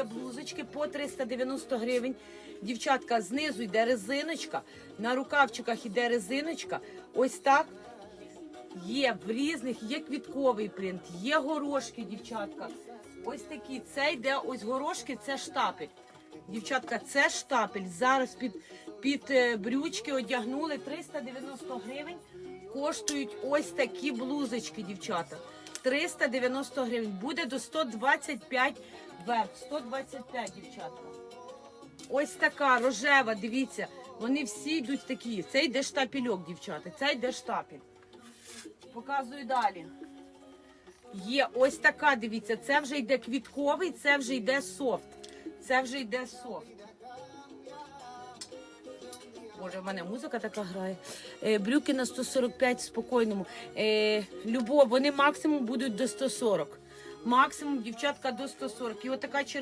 є блузочки по 390 гривень. Дівчатка, знизу йде резиночка, на рукавчиках йде резиночка. Ось так. Є в різних, є квітковий принт, є горошки, дівчатка. Ось такі. Це йде ось горошки, це штапель. Дівчатка, це штапель. Зараз під, під е, брючки одягнули 390 гривень. Коштують ось такі блузочки, дівчата. 390 гривень. Буде до 125 вверх. 125, дівчатка. Ось така рожева, дивіться. Вони всі йдуть такі. Це йде штапельок, дівчата. Це йде штапель. Показую далі. Є ось така, дивіться, це вже йде квітковий, це вже йде софт. Це вже йде софт. Боже, в мене музика така грає. Е, брюки на 145 в спокійному. Е, любов, вони максимум будуть до 140. Максимум, дівчатка, до 140. І отака червона.